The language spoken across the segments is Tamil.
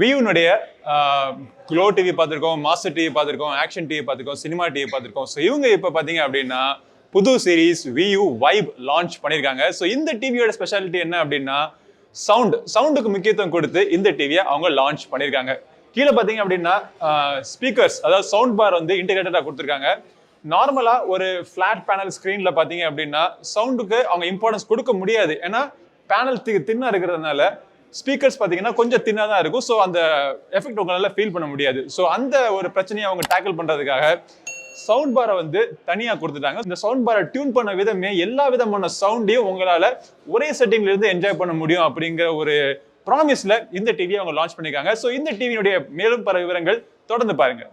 வியூனுடைய க்ளோ டிவி பார்த்துருக்கோம் மாஸ்டர் டிவி பார்த்துருக்கோம் ஆக்ஷன் டிவி பார்த்துருக்கோம் சினிமா டிவி பார்த்துருக்கோம். ஸோ இவங்க இப்போ பார்த்தீங்க அப்படின்னா புது சீரீஸ் வியூ வைப் லான்ச் பண்ணியிருக்காங்க ஸோ இந்த டிவியோட ஸ்பெஷாலிட்டி என்ன அப்படின்னா சவுண்ட் சவுண்டுக்கு முக்கியத்துவம் கொடுத்து இந்த டிவியை அவங்க லான்ச் பண்ணியிருக்காங்க கீழே பார்த்தீங்க அப்படின்னா ஸ்பீக்கர்ஸ் அதாவது சவுண்ட் பார் வந்து இன்டிகிரேட்டடாக கொடுத்துருக்காங்க. நார்மலாக ஒரு ஃப்ளாட் பேனல் ஸ்க்ரீனில் பார்த்தீங்க அப்படின்னா சவுண்டுக்கு அவங்க இம்பார்ட்டன்ஸ் கொடுக்க முடியாது. ஏன்னா பேனல் தி தின்னாக இருக்கிறதுனால ஸ்பீக்கர்ஸ் பார்த்தீங்கன்னா கொஞ்சம் தின்னாக தான் இருக்கும். ஸோ அந்த எஃபெக்ட் உங்களால் ஃபீல் பண்ண முடியாது. ஸோ அந்த ஒரு பிரச்சனையை அவங்க டேக்கிள் பண்ணுறதுக்காக சவுண்ட் பாரை வந்து தனியாக கொடுத்துட்டாங்க. இந்த சவுண்ட் பாரை டியூன் பண்ண விதமே எல்லா விதமான சவுண்டையும் உங்களால் ஒரே செட்டிங்ல இருந்து என்ஜாய் பண்ண முடியும் அப்படிங்கிற ஒரு ப்ராமிஸில் இந்த டிவியை அவங்க லான்ச் பண்ணியிருக்காங்க. ஸோ இந்த டிவியினுடைய மேலும் பல விவரங்கள் தொடர்ந்து பாருங்கள்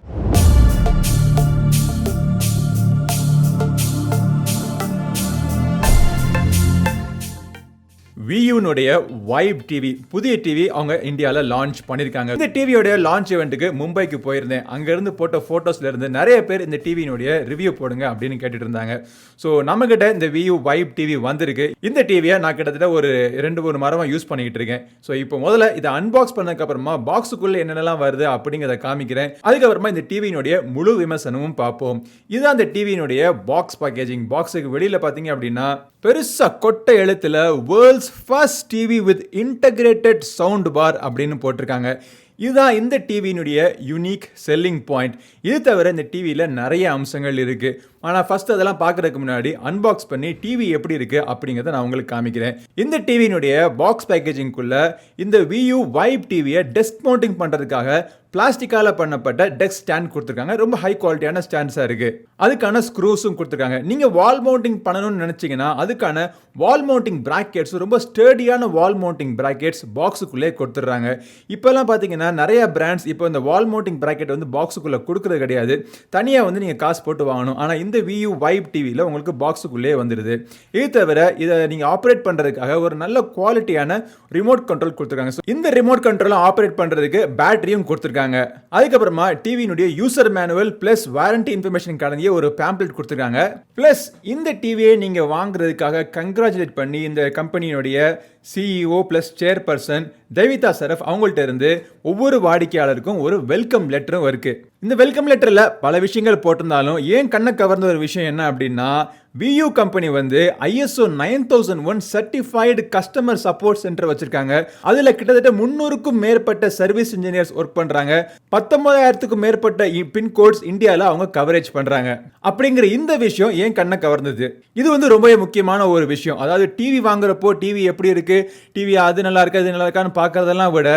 வியூனுடைய வைப் டிவி புதிய டிவி அவங்க இந்தியாவில் லான்ச் பண்ணியிருக்காங்க இந்த டிவியோடைய லான்ச் இவெண்ட்டுக்கு மும்பைக்கு போயிருந்தேன். அங்கேருந்து போட்ட ஃபோட்டோஸ்ல இருந்து நிறைய பேர் இந்த டிவியினுடைய ரிவ்யூ போடுங்க அப்படின்னு கேட்டுட்டு இருந்தாங்க. ஸோ நம்மக்கிட்ட இந்த வியூ வைப் டிவி வந்திருக்கு. இந்த டிவியை நான் கிட்டத்தட்ட ஒரு ரெண்டு மூணு மரமாக யூஸ் பண்ணிக்கிட்டு இருக்கேன். ஸோ இப்போ முதல்ல இதை அன்பாக்ஸ் பண்ணதுக்கப்புறமா பாக்ஸுக்குள்ளே என்னென்னலாம் வருது அப்படிங்கிறத காமிக்கிறேன். அதுக்கப்புறமா இந்த டிவியினுடைய முழு விமர்சனமும் பார்ப்போம். இதுதான் அந்த டிவியினுடைய பாக்ஸ் பேக்கேஜிங் பாக்ஸுக்கு வெளியில் பார்த்தீங்க அப்படின்னா பெருசாக கொட்டை எழுத்தில் world's first TV with integrated sound bar அப்படின்னு போட்டிருக்காங்க. இதுதான் இந்த டிவியினுடைய யூனிக் செல்லிங் பாயிண்ட் இது தவிர இந்த டிவியில் நிறைய அம்சங்கள் இருக்குது ஆனால் ஃபஸ்ட் அதெல்லாம் பார்க்கறதுக்கு முன்னாடி அன்பாக்ஸ் பண்ணி டிவி எப்படி இருக்குது அப்படிங்கிறத நான் உங்களுக்கு காமிக்கிறேன். இந்த டிவியினுடைய பாக்ஸ் பேக்கேஜிங்குள்ள இந்த வியூ வைப் டிவியை டெஸ்க் மவுண்டிங் பண்ணுறதுக்காக பிளாஸ்டிக்கால் பண்ணப்பட்ட டெஸ்க் ஸ்டாண்ட் கொடுத்துருக்காங்க. ரொம்ப ஹை குவாலிட்டியான ஸ்டாண்ட்ஸாக இருக்குது அதுக்கான ஸ்க்ரூஸும் கொடுத்துருக்காங்க. நீங்கள் வால் மவுண்டிங் பண்ணணும்னு நினச்சிங்கன்னா அதுக்கான வால் மவுண்டிங் ப்ராக்கெட்ஸ் ரொம்ப ஸ்டேடியான வால் மவுண்டிங் ப்ராக்கெட்ஸ் பாக்ஸுக்குள்ளே கொடுத்துட்றாங்க. இப்போல்லாம் பார்த்தீங்கன்னா நிறைய பிராண்ட்ஸ் இப்போ இந்த வால் மவுண்டிங் ப்ராக்கெட் வந்து பாக்ஸுக்குள்ளே கொடுக்குறது கிடையாது. தனியாக வந்து நீங்கள் காசு போட்டு வாங்கணும். ஆனால் இந்த வியூ வைப் டிவியில் உங்களுக்கு பாக்ஸுக்குள்ளேயே வந்துடுது இது தவிர இதை நீங்கள் ஆப்ரேட் பண்ணுறதுக்காக ஒரு நல்ல குவாலிட்டியான ரிமோட் கண்ட்ரோல் கொடுத்துருக்காங்க. ஸோ இந்த ரிமோட் கண்ட்ரோலை ஆப்ரேட் பண்ணுறதுக்கு பேட்டரியும் கொடுத்துருக்காங்க. அதுக்கப்புறமா டிவியினுடைய user manual plus warranty information கடங்கிய ஒரு பேம்ப்ளெட் கொடுத்துருக்காங்க. ப்ளஸ் இந்த டிவியை நீங்கள் வாங்குறதுக்காக கங்க்ராச்சுலேட் பண்ணி இந்த கம்பெனியினுடைய CEO plus chairperson Devita Saraf அவங்கள்ட்ட இருந்து ஒவ்வொரு வாடிக்கையாளருக்கும் ஒரு வெல்கம் லெட்டரும் இருக்குது இந்த வெல்கம் லெட்டரில் பல விஷயங்கள் போட்டிருந்தாலும் ஏன் கண்ணை கவர்ந்த ஒரு விஷயம் என்ன அப்படின்னா வியூ கம்பெனி வந்து ISO nine thousand one certified customer support centre வச்சிருக்காங்க. அதில் கிட்டத்தட்ட முந்நூறுக்கும் மேற்பட்ட சர்வீஸ் இன்ஜினியர்ஸ் ஒர்க் பண்ணுறாங்க பத்தொன்பதாயிரத்துக்கும் மேற்பட்ட பின்கோட்ஸ் இந்தியாவில் அவங்க கவரேஜ் பண்ணுறாங்க அப்படிங்கிற இந்த விஷயம் ஏன் கண்ணை கவர்ந்தது? இது வந்து ரொம்பவே முக்கியமான ஒரு விஷயம். அதாவது டிவி வாங்குறப்போ டிவி எப்படி இருக்கு? டிவி அது நல்லா இருக்கு அது நல்லா இருக்கான்னு பார்க்கறதெல்லாம் விட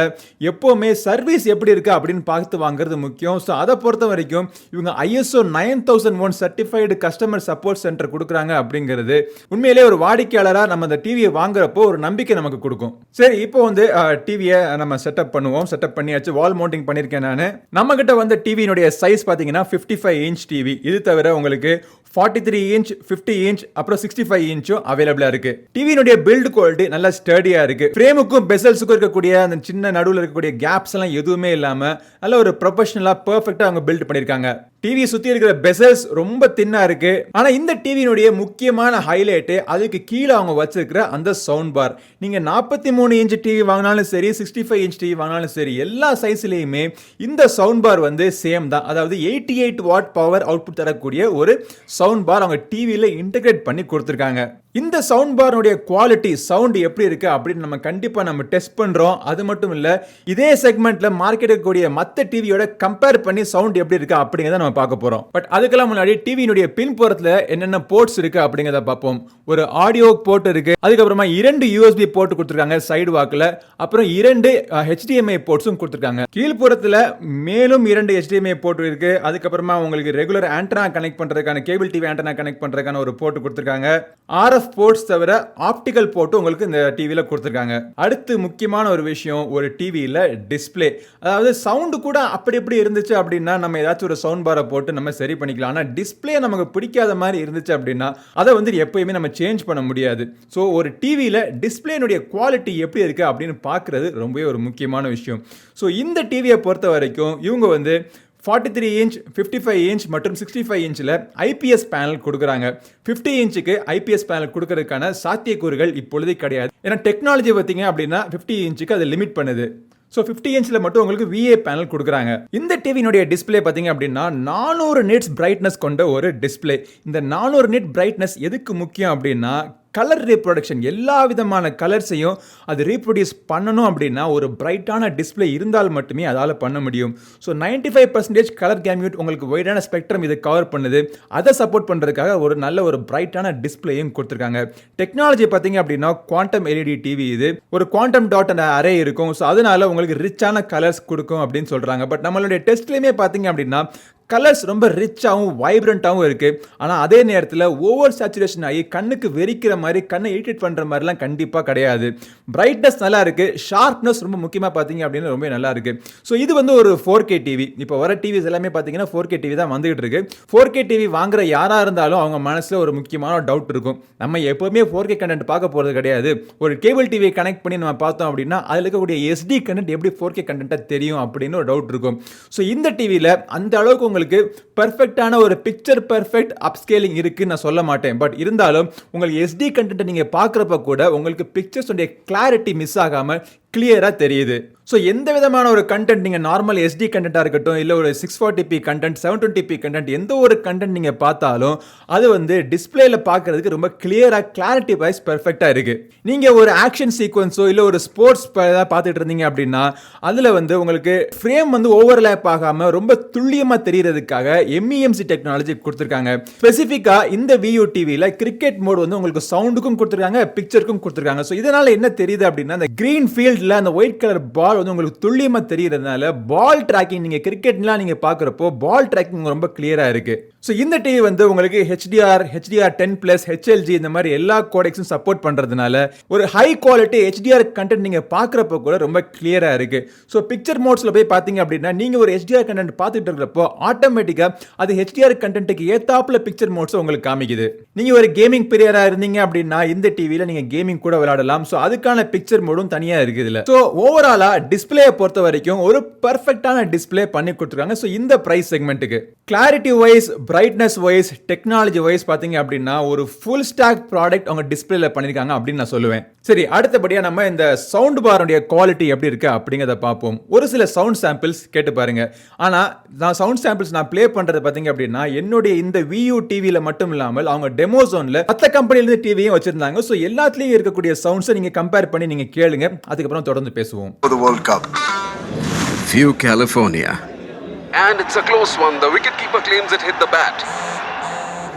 எப்போவுமே சர்வீஸ் எப்படி இருக்கு அப்படின்னு பார்த்து வாங்குறது முக்கியம். ஸோ அதை பொறுத்த வரைக்கும் இவங்க ISO nine thousand one certified customer support centre கொடுக்குறாங்க அப்படிங்கிறது உண்மையிலே ஒரு வாடிக்கையாளராக நம்ம அந்த டிவியை வாங்குறப்போ ஒரு நம்பிக்கை நமக்கு கொடுக்கும். சரி இப்போ வந்து டிவியை நம்ம செட்டப் பண்ணுவோம். செட்டப் பண்ணியாச்சு வால் மவுண்டிங் பண்ணியிருக்கேன் நான். நம்ம கிட்ட வந்து டிவியினுடைய சைஸ் பார்த்தீங்கன்னா ஃபிஃப்டி ஃபைவ் இன்ச் டிவி இது தவிர உங்களுக்கு forty three inch fifty inch அப்புறம் சிக்ஸ்டி ஃபைவ் இன்ச்சும் அவைலபிளாக இருக்கு. டிவியினுடைய பில்ட் குவாலிட்டி நல்லா ஸ்டடியாக இருக்கு. ஃப்ரேமுக்கும் பெசல்ஸுக்கும் இருக்கக்கூடிய அந்த சின்ன நடுவில் இருக்கக்கூடிய கேப்ஸ் எல்லாம் எதுவுமே இல்லாமல் நல்ல ஒரு ப்ரொஃபஷனலாக பர்ஃபெக்டாக அவங்க பில்ட் பண்ணியிருக்காங்க. டிவி சுற்றி இருக்கிற பெசல்ஸ் ரொம்ப தின்னாக இருக்கு. ஆனால் இந்த டிவியினுடைய முக்கியமான ஹைலைட்டு அதுக்கு கீழே அவங்க வச்சிருக்கிற அந்த சவுண்ட் பார் நீங்கள் நாற்பத்தி மூணு இன்ச் டிவி வாங்கினாலும் சரி சிக்ஸ்டி ஃபைவ் இன்ச் டிவி வாங்கினாலும் சரி எல்லா சைஸ்லேயுமே இந்த சவுண்ட் பார் வந்து சேம் தான். அதாவது eighty eight watt power output தரக்கூடிய ஒரு சவுண்ட் பார் அவங்க டிவியில் இன்டகிரேட் பண்ணி கொடுத்துருக்காங்க. இந்த சவுண்ட் பாருடைய குவாலிட்டி சவுண்ட் எப்படி இருக்குது அப்படின்னு நம்ம கண்டிப்பாக நம்ம டெஸ்ட் பண்ணுறோம் அது மட்டும் இல்லை இதே செக்மெண்ட்டில் மார்க்கெட் இருக்கக்கூடிய மற்ற டிவியோட கம்பேர் பண்ணி சவுண்ட் எப்படி இருக்கா அப்படிங்கிறத நம்ம பார்க்க போகிறோம் பட் அதுக்கெல்லாம் முன்னாடி டிவியினுடைய பின்புறத்தில் என்னென்ன போர்ட்ஸ் இருக்குது அப்படிங்கிறத பார்ப்போம். ஒரு ஆடியோ போர்ட் இருக்குது அதுக்கப்புறமா இரண்டு யூஎஸ்பி போர்ட் கொடுத்துருக்காங்க சைடு வாக்கில் அப்புறம் இரண்டு ஹெச்டிஎம்ஐ போர்ட்ஸும் கொடுத்துருக்காங்க. கீழ்ப்புறத்தில் மேலும் இரண்டு ஹெச்டிஎம்ஐ போர்ட் இருக்குது அதுக்கப்புறமா உங்களுக்கு ரெகுலர் ஆண்டனா கனெக்ட் பண்ணுறதுக்கான கேபிள் டிவி ஆண்டனா கனெக்ட் பண்ணுறதுக்கான ஒரு போர்ட் கொடுத்துருக்காங்க. ஆர்எஃப் போர்ட்ஸ் தவிர ஆப்டிக்கல் போர்ட்டும் உங்களுக்கு இந்த டிவியில் கொடுத்துருக்காங்க. அடுத்து முக்கியமான ஒரு விஷயம் ஒரு டிவியில் டிஸ்ப்ளே அதாவது சவுண்டு கூட அப்படி இப்படி இருந்துச்சு அப்படின்னா நம்ம ஏதாச்சும் ஒரு சவுண்ட் பாரை போட்டு நம்ம சரி பண்ணிக்கலாம். ஆனால் டிஸ்ப்ளே நமக்கு பிடிக்காத மாதிரி இருந்துச்சு அப்படின்னா அதை வந்து எப்பயுமே நம்ம சேஞ்ச் பண்ண முடியாது. ஸோ ஒரு டிவியில் டிஸ்பிளேனுடைய குவாலிட்டி எப்படி இருக்குது அப்படின்னு பார்க்குறது ரொம்பவே ஒரு முக்கியமான விஷயம். ஸோ இந்த டிவியை பொறுத்த வரைக்கும் இவங்க வந்து forty three inch fifty five inch மற்றும் சிக்ஸ்டி ஃபைவ் இன்ச்சில் ஐபிஎஸ் பேனல் கொடுக்குறாங்க ஃபிஃப்டி இன்ச்சுக்கு ஐபிஎஸ் பேனல் கொடுக்கறதுக்கான சாத்தியக்கூறுகள் இப்பொழுது கிடையாது. ஏன்னா டெக்னாலஜி பார்த்தீங்க அப்படின்னா ஃபிஃப்டி இன்ச்சுக்கு அதை லிமிட் பண்ணுது. ஸோ ஃபிஃப்டி இன்ச்சில் மட்டும் உங்களுக்கு விஏ பேனல் கொடுக்குறாங்க. இந்த டிவியினுடைய டிஸ்ப்ளே பார்த்தீங்க அப்படின்னா நானூறு நிட்ஸ் பிரைட்னஸ் கொண்ட ஒரு டிஸ்ப்ளே இந்த நானூறு நிட் பிரைட்னஸ் எதுக்கு முக்கியம் அப்படின்னா கலர் ரீப்ரொடக்ஷன் எல்லா விதமான கலர்ஸையும் அது ரீப்ரொடியூஸ் பண்ணணும் அப்படின்னா ஒரு பிரைட்டான டிஸ்பிளே இருந்தால் மட்டுமே அதால் பண்ண முடியும். So 95% five percentage colour gamut உங்களுக்கு ஒய்டான ஸ்பெக்ட்ரம் இது கவர் பண்ணுது. அதை சப்போர்ட் பண்ணுறதுக்காக ஒரு நல்ல ஒரு பிரைட்டான டிஸ்பிளேயும் கொடுத்துருக்காங்க. டெக்னாலஜி பார்த்தீங்க அப்படின்னா குவாண்டம் எல்இடி டிவி இது. ஒரு குவாண்டம் டாட் அந்த அரே இருக்கும். ஸோ அதனால உங்களுக்கு ரிச்சான கலர்ஸ் கொடுக்கும் அப்படின்னு சொல்கிறாங்க பட் நம்மளுடைய டெஸ்ட்லேயுமே பார்த்தீங்க அப்படின்னா கலர்ஸ் ரொம்ப ரிச்சாகவும் வைப்ரண்ட்டாகவும் இருக்குது ஆனால் அதே நேரத்தில் ஓவர் சேச்சுரேஷன் ஆகி கண்ணுக்கு வெறிக்கிற மாதிரி கண்ணை இரிட்டேட் பண்ணுற மாதிரிலாம் கண்டிப்பாக கிடையாது. பிரைட்னஸ் நல்லா இருக்குது ஷார்ப்னஸ் ரொம்ப முக்கியமாக பார்த்தீங்க அப்படின்னு ரொம்ப நல்லா இருக்குது ஸோ இது வந்து ஒரு ஃபோர் கே டிவி இப்போ வர டிவிஸ் எல்லாமே பார்த்தீங்கன்னா ஃபோர் கே டிவி தான் வந்துகிட்டு இருக்கு. ஃபோர் கே டிவி வாங்குற யாராக இருந்தாலும் அவங்க மனசில் ஒரு முக்கியமான டவுட் இருக்கும். நம்ம எப்போவுமே ஃபோர் கே கண்டென்ட் பார்க்க போகிறது கிடையாது. ஒரு கேபிள் டிவியை கனெக்ட் பண்ணி நம்ம பார்த்தோம் அப்படின்னா அதில் இருக்கக்கூடிய எஸ்டி கண்டென்ட் எப்படி ஃபோர் கே கண்டென்ட்டாக தெரியும் அப்படின்னு ஒரு டவுட் இருக்கும். ஸோ இந்த டிவியில் அந்த அளவுக்கு உங்களுக்கு பெர்ஃபெக்டான ஒரு பிக்சர் பெர்ஃபெக்ட் அப்ஸ்கேலிங் இருக்குன்னு நான் சொல்ல மாட்டேன். பட் இருந்தாலும் உங்களுக்கு எஸ்டி கண்டென்ட்டை நீங்கள் பார்க்குறப்ப கூட உங்களுக்கு பிக்சர்ஸுடைய கிளாரிட்டி மிஸ் ஆகாமல் கிளியராக தெரியுது. ஸோ எந்த விதமான ஒரு கண்டென்ட் நீங்கள் நார்மல் எஸ்டி கண்டென்ட்டாக இருக்கட்டும் இல்லை ஒரு six forty P content seven twenty P content எந்த ஒரு கண்டென்ட் நீங்கள் பார்த்தாலும் அது வந்து டிஸ்பிளேயில் பார்க்கறதுக்கு ரொம்ப கிளியராக கிளாரிட்டி வைஸ் பெர்ஃபெக்டாக இருக்குது நீங்கள் ஒரு ஆக்ஷன் சீக்வன்ஸோ இல்லை ஒரு ஸ்போர்ட்ஸ் பார்த்துட்டு இருந்தீங்க அப்படின்னா அதில் வந்து உங்களுக்கு ஃப்ரேம் வந்து ஓவர்லேப் ஆகாமல் ரொம்ப துல்லியமாக தெரியறதுக்காக எம்இஎம்சி டெக்னாலஜி கொடுத்துருக்காங்க. ஸ்பெசிஃபிக்காக இந்த வியூ டிவியில் கிரிக்கெட் மோட் வந்து உங்களுக்கு சவுண்டுக்கும் கொடுத்துருக்காங்க பிக்சருக்கும் கொடுத்துருக்காங்க. ஸோ இதனால் என்ன தெரியுது அப்படின்னா அந்த க்ரீன் ஃபீல்டில் அந்த ஒயிட் கலர் பால் வந்து உங்களுக்கு துல்லியமாக தெரியறதுனால பால் ட்ராக்கிங் நீங்கள் கிரிக்கெட்லாம் நீங்கள் பார்க்குறப்போ பால் ட்ராக்கிங் ரொம்ப கிளியராக இருக்குது ஸோ இந்த டிவி வந்து உங்களுக்கு HDR HDR ten plus HLG இந்த மாதிரி எல்லா கோடெக்ஸும் சப்போர்ட் பண்ணுறதுனால ஒரு ஹை குவாலிட்டி ஹெச்டிஆர் கண்டென்ட் நீங்கள் பார்க்குறப்போ கூட ரொம்ப கிளியராக இருக்குது ஸோ பிக்சர் மோட்ஸில் போய் பார்த்தீங்க அப்படின்னா நீங்கள் ஒரு ஹெச்டிஆர் கண்டென்ட் பார்த்துட்டு இருக்கிறப்போ ஆட்டோமேட்டிக்காக அது ஹெச்டிஆர் கண்டென்ட்டுக்கு ஏத்தாப்பில் பிக்சர் மோட்ஸை உங்களுக்கு காமிக்குது. நீங்கள் ஒரு கேமிங் பிரியராக இருந்தீங்க அப்படின்னா இந்த டிவியில் நீங்கள் கேமிங் கூட விளையாடலாம். ஸோ அதுக்கான பிக்சர் மோடும் தனியாக இருக்குது இதில் ஸோ ஓவராலாக டிஸ்பிளேயை பொறுத்த வரைக்கும் ஒரு பர்ஃபெக்டான டிஸ்பிளே பண்ணி கொடுத்துருக்காங்க. ஸோ இந்த price செக்மெண்ட்டுக்கு clarity wise brightness wise technology wise பார்த்தீங்க அப்படின்னா ஒரு ஃபுல் ஸ்டாக் ப்ராடக்ட் அவங்க டிஸ்பிளேல பண்ணியிருக்காங்க அப்படின்னு நான் சொல்லுவேன். சரி அடுத்தபடியாக நம்ம இந்த சவுண்ட் பாருடைய குவாலிட்டி எப்படி இருக்கு அப்படிங்கிறத பார்ப்போம். ஒரு சில சவுண்ட் சாம்பிள்ஸ் கேட்டு பாருங்க. ஆனால் நான் சவுண்ட் சாம்பிள்ஸ் நான் ப்ளே பண்ணுறது பார்த்தீங்க அப்படின்னா என்னுடைய இந்த வியூ டிவியில் மட்டும் இல்லாமல் அவங்க டெமோ ஜோனில் மற்ற கம்பெனிலேருந்து டிவியும் வச்சிருந்தாங்க. ஸோ எல்லாத்துலேயும் இருக்கக்கூடிய சவுண்ட்ஸை நீங்கள் கம்பேர் பண்ணி நீங்கள் கேளுங்க. அதுக்கப்புறம் தொடர்ந்து பேசுவோம் for the World Cup. View California. And it's a close one. The wicketkeeper claims it hit the bat.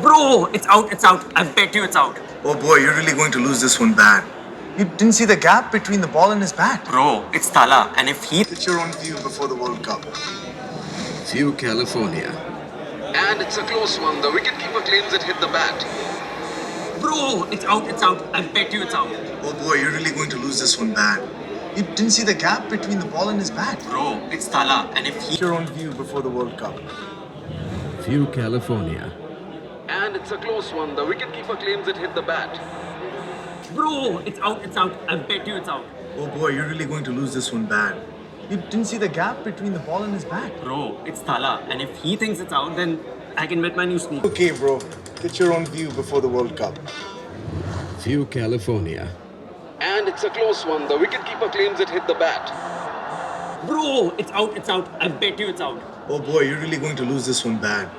Bro, it's out, it's out. I bet you it's out. Oh boy, you're really going to lose this one bad. You didn't see the gap between the ball and his bat. Bro, it's Thala. And if he. Get your own view before the World Cup. View California. And it's a close one. The wicketkeeper claims it hit the bat. Bro, it's out, it's out. I bet you it's out. Oh boy, you're really going to lose this one bad. You didn't see the gap between the ball and his bat. Bro, it's Thala. And if he. Get your own view before the World Cup. View California. And it's a close one. The wicketkeeper claims it hit the bat. Bro, it's out, it's out. I bet you it's out. Oh boy, you're really going to lose this one bad. You didn't see the gap between the ball and his bat. Bro, it's Thala. And if he thinks it's out, then I can bet my new sneak. Okay, bro. Get your own view before the World Cup. View California. It's a close one. The wicketkeeper claims it hit the bat. Bro, it's out, it's out. I bet you it's out. Oh boy, you're really going to lose this one bad.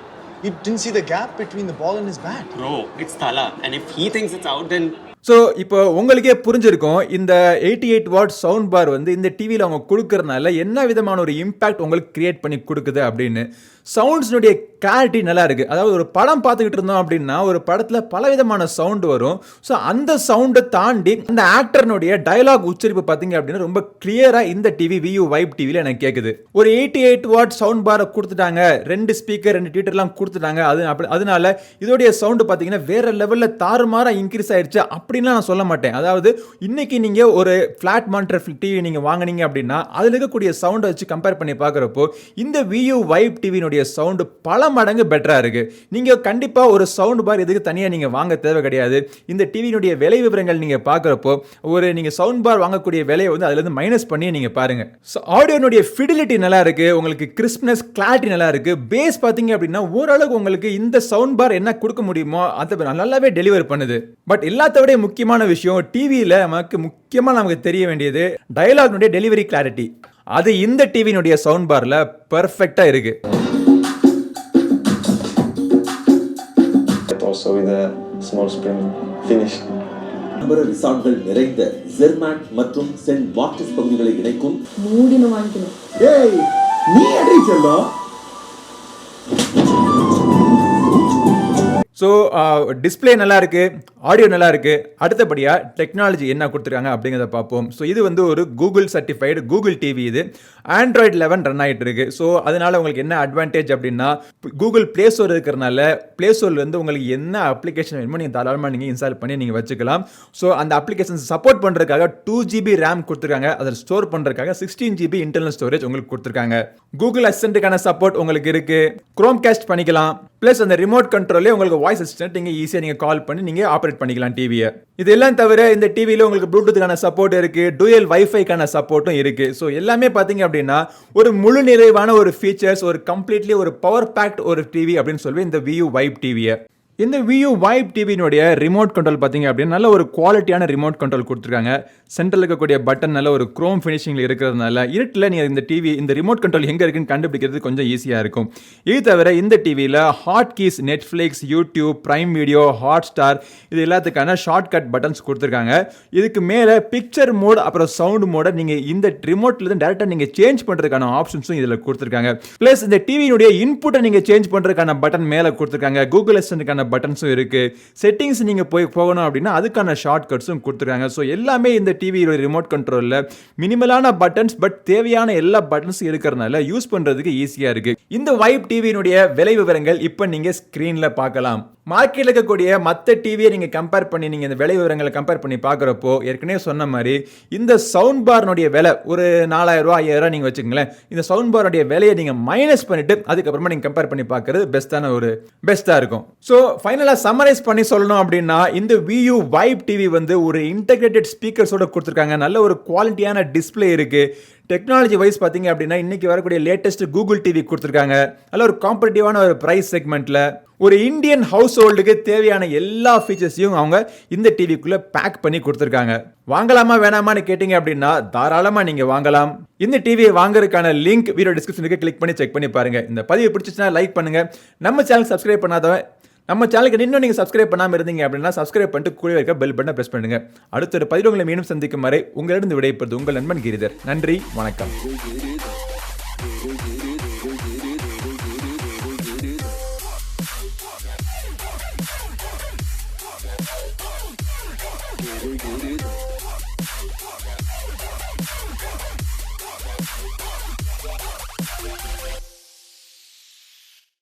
You didn't see the gap between the ball and his bat. Bro, it's Thala. And if he thinks it's out, then so இப்போ உங்களுக்கே புரிஞ்சிருக்கும் இந்த eighty eight watt sound bar வந்து இந்த டிவியில் அவங்க கொடுக்கறதுனால என்ன விதமான ஒரு இம்பாக்ட் உங்களுக்கு கிரியேட் பண்ணி கொடுக்குது அப்படின்னு சவுண்ட்ஸ்னுடைய கிளாரிட்டி நல்லா இருக்குது அதாவது ஒரு படம் பார்த்துக்கிட்டு இருந்தோம் அப்படின்னா ஒரு படத்தில் பல விதமான சவுண்டு வரும். ஸோ அந்த சவுண்டை தாண்டி அந்த ஆக்டர்னுடைய டயலாக் உச்சரிப்பு பார்த்தீங்க அப்படின்னா ரொம்ப கிளியராக இந்த டிவி வியூ வைப் டிவியில் எனக்கு கேட்குது ஒரு எயிட்டி எயிட் வாட் சவுண்ட் பாரை கொடுத்துட்டாங்க. ரெண்டு ஸ்பீக்கர் ரெண்டு டீட்டர்லாம் கொடுத்துட்டாங்க. அது அப்படி அதனால இதோடைய சவுண்டு பார்த்தீங்கன்னா வேற லெவலில் தாறுமாறாக இன்க்ரீஸ் ஆயிடுச்சு அப்படின்லாம் நான் சொல்ல மாட்டேன். அதாவது இன்னைக்கு நீங்கள் ஒரு ஃப்ளாட் மானிட்டர் டிவி நீங்கள் வாங்குனீங்க அப்படின்னா அதில் இருக்கக்கூடிய சவுண்டை வச்சு கம்பேர் பண்ணி பார்க்குறப்போ இந்த வியூ வைப் டிவியினுடைய சவுண்டு பல மடங்கு பெட்டராக இருக்குது நீங்கள் கண்டிப்பாக ஒரு சவுண்ட் பார் இதுக்கு தனியாக நீங்கள் வாங்க தேவை கிடையாது. இந்த டிவியினுடைய விலை விவரங்கள் நீங்கள் பார்க்குறப்போ ஒரு நீங்கள் சவுண்ட் பார் வாங்கக்கூடிய விலையை வந்து அதுலேருந்து மைனஸ் பண்ணி நீங்கள் பாருங்கள் ஸோ ஆடியோனுடைய ஃபிடிலிட்டி நல்லா இருக்குது உங்களுக்கு கிறிஸ்ப்னஸ் கிளாரிட்டி நல்லா இருக்குது பேஸ் பார்த்தீங்க அப்படின்னா ஓரளவுக்கு உங்களுக்கு இந்த சவுண்ட் பார் என்ன கொடுக்க முடியுமோ அதை நல்லாவே டெலிவர் பண்ணுது. பட் எல்லாத்த விட முக்கியமான விஷயம் டிவியில் நமக்கு முக்கியமாக நமக்கு தெரிய வேண்டியது டயலாக்னுடைய டெலிவரி கிளாரிட்டி அது இந்த டிவியினுடைய சவுண்ட் பாரில் பர்ஃபெக்டாக இருக்குது with a small spring finish. நம்பர ரிசார்ட்கள் நிறைந்த ஜெர்மான் மற்றும் சென்ட் மார்டிஸ் பகுதிகளை இணைக்கும். மூடின வாங்கிக்கணும். ஏய் நீ அடி செல்லம்? ஸோ டிஸ்ப்ளே uh, நல்லா இருக்குது ஆடியோ நல்லா இருக்குது அடுத்தபடியாக டெக்னாலஜி என்ன கொடுத்துருக்காங்க அப்படிங்கிறத பார்ப்போம். ஸோ இது வந்து ஒரு கூகுள் சர்டிஃபைடு கூகுள் டிவி இது. ஆண்ட்ராய்டு லெவன் ரன் ஆகிட்டு இருக்கு ஸோ அதனால் உங்களுக்கு என்ன அட்வான்டேஜ் அப்படின்னா கூகுள் ப்ளே ஸ்டோர் இருக்கிறனால ப்ளே ஸ்டோர்லேருந்து உங்களுக்கு என்ன அப்ளிகேஷன் வேணுமோ நீங்கள் தாராளமாக நீங்கள் இன்ஸ்டால் பண்ணி நீங்கள் வச்சுக்கலாம். ஸோ அந்த அப்ளிகேஷன்ஸ் சப்போர்ட் பண்ணுறதுக்காக டூ ஜிபி ரேம் கொடுத்துருக்காங்க. அதில் ஸ்டோர் பண்ணுறதுக்காக சிக்ஸ்டீன் ஜிபி இன்டர்னல் ஸ்டோரேஜ் உங்களுக்கு கொடுத்துருக்காங்க. கூகுள் அசிஸ்டண்ட்டுக்கான சப்போர்ட் உங்களுக்கு இருக்குது க்ரோம் கேஸ்ட் பண்ணிக்கலாம். ப்ளஸ் அந்த ரிமோட் கண்ட்ரோலே உங்களுக்கு வாய்ஸ் அசிஸ்டன்ட் நீங்கள் ஈஸியாக நீங்கள் கால் பண்ணி நீங்கள் ஆப்ரேட் பண்ணிக்கலாம் டிவியை இதெல்லாம் தவிர இந்த டிவியில் உங்களுக்கு ப்ளூடூத்துக்கான சப்போர்ட் இருக்கு டூயல் வைஃபைக்கான சப்போர்ட்டும் இருக்குது ஸோ எல்லாமே பார்த்தீங்க அப்படின்னா ஒரு முழு நிறைவான ஒரு ஃபீச்சர்ஸ் ஒரு கம்ப்ளீட்லி ஒரு பவர் பேக்ட் ஒரு டிவி அப்படின்னு சொல்லி இந்த வியூ வைப் டிவியை இந்த வியூ வைப் டிவியினுடைய ரிமோட் கண்ட்ரோல் பார்த்தீங்க அப்படின்னா நல்ல ஒரு குவாலிட்டியான ரிமோட் கண்ட்ரோல் கொடுத்துருக்காங்க. சென்ட்ரல் இருக்கக்கூடிய பட்டன் நல்ல ஒரு க்ரோம் ஃபினிஷிங்கில் இருக்கிறதுனால இருட்டில் நீங்கள் இந்த டிவி இந்த ரிமோட் கண்ட்ரோல் எங்கே இருக்குன்னு கண்டுபிடிக்கிறது கொஞ்சம் ஈஸியாக இருக்கும். இது தவிர இந்த டிவியில் hot keys Netflix YouTube Prime Video Hot Star இது எல்லாத்துக்கான ஷார்ட்கட் பட்டன்ஸ் கொடுத்துருக்காங்க. இதுக்கு மேலே பிக்சர் மோட் அப்புறம் சவுண்ட் மோட நீங்கள் இந்த ரிமோட்லேருந்து டேரெக்டாக நீங்கள் சேஞ்ச் பண்ணுறதுக்கான ஆப்ஷன்ஸும் இதில் கொடுத்துருக்காங்க. ப்ளஸ் இந்த டிவியினுடைய இன்புட்டை நீங்கள் சேஞ்ச் பண்ணுறதுக்கான பட்டன் மேலே கொடுத்துருக்காங்க. கூகுள் அசிஸ்டன்ட்டுக்கான பட்டன்ஸும் இருக்கு. செட்டிங்ஸ் நீங்கள் போய் போகணும் அப்படின்னா அதுக்கான ஷார்ட் கட்ஸும் கொடுத்துருக்காங்க. ஸோ எல்லாமே இந்த டிவியோட ரிமோட் கண்ட்ரோலில் மினிமலான பட்டன்ஸ் பட் தேவையான எல்லா பட்டன்ஸும் இருக்கிறதுனால யூஸ் பண்ணுறதுக்கு ஈஸியாக இருக்கு. இந்த வைப் டிவியினுடைய விலை விவரங்கள் இப்போ நீங்கள் ஸ்க்ரீனில் பார்க்கலாம். மார்க்கெட்டில் இருக்கக்கூடிய மற்ற டிவியை நீங்கள் கம்பேர் பண்ணி நீங்கள் இந்த விலை விவரங்களை கம்பேர் பண்ணி பார்க்குறப்போ ஏற்கனவே சொன்ன மாதிரி இந்த சவுண்ட் பார்னுடைய விலை ஒரு நாலாயிரரூவா ஐயாயிரரூவா நீங்கள் வச்சுக்கங்களேன். இந்த சவுண்ட் பார்னுடைய விலையை நீங்கள் மைனஸ் பண்ணிவிட்டு அதுக்கப்புறமா நீங்கள் கம்பேர் பண்ணி பார்க்குறது பெஸ்ட்டான ஒரு பெஸ்ட்டாக இருக்கும். ஸோ ஃபைனலாக சம்மரைஸ் பண்ணி சொல்லணும் அப்படின்னா இந்த வியூ வைப் டிவி வந்து ஒரு இன்டகிரேட்டட் ஸ்பீக்கர்ஸோட கொடுத்துருக்காங்க. நல்ல ஒரு குவாலிட்டியான டிஸ்ப்ளே இருக்குது டெக்னாலஜி வைஸ் பார்த்தீங்க அப்படின்னா இன்னைக்கு வரக்கூடிய லேட்டஸ்ட் கூகுள் டிவி கொடுத்துருக்காங்க. அதில் ஒரு காம்படிட்டிவான ஒரு ப்ரைஸ் செக்மெண்ட்டில் ஒரு இந்தியன் ஹவுஸ் ஹோல்டுக்கு தேவையான எல்லா ஃபீச்சர்ஸையும் அவங்க இந்த டிவிக்குள்ளே பேக் பண்ணி கொடுத்துருக்காங்க. வாங்கலாமா வேணாமான்னு கேட்டிங்க அப்படின்னா தாராளமாக நீங்கள் வாங்கலாம். இந்த டிவியை வாங்குறதுக்கான லிங்க் வீடியோ டிஸ்கிரிப்ஷனுக்கு கிளிக் பண்ணி செக் பண்ணி பாருங்க. இந்த பதிவு பிடிச்சிச்சுன்னா லைக் பண்ணுங்க. நம்ம சேனல் சப்ஸ்கிரைப் பண்ணாதவன் நம்ம சேனலுக்கு இன்னும் நீங்கள் சப்ஸ்கிரைப் பண்ணாமல் இருந்தீங்க அப்படின்னா சப்ஸ்கிரைப் பண்ணிட்டு கூட இருக்க பெல் பட்டனை ப்ரெஸ் பண்ணுங்கள் அடுத்த ஒரு பதிவு உங்களை மீண்டும் சந்திக்கும் வரை உங்களிடம் விடைபெறுது உங்கள் நண்பன் கிரிதர். நன்றி வணக்கம்.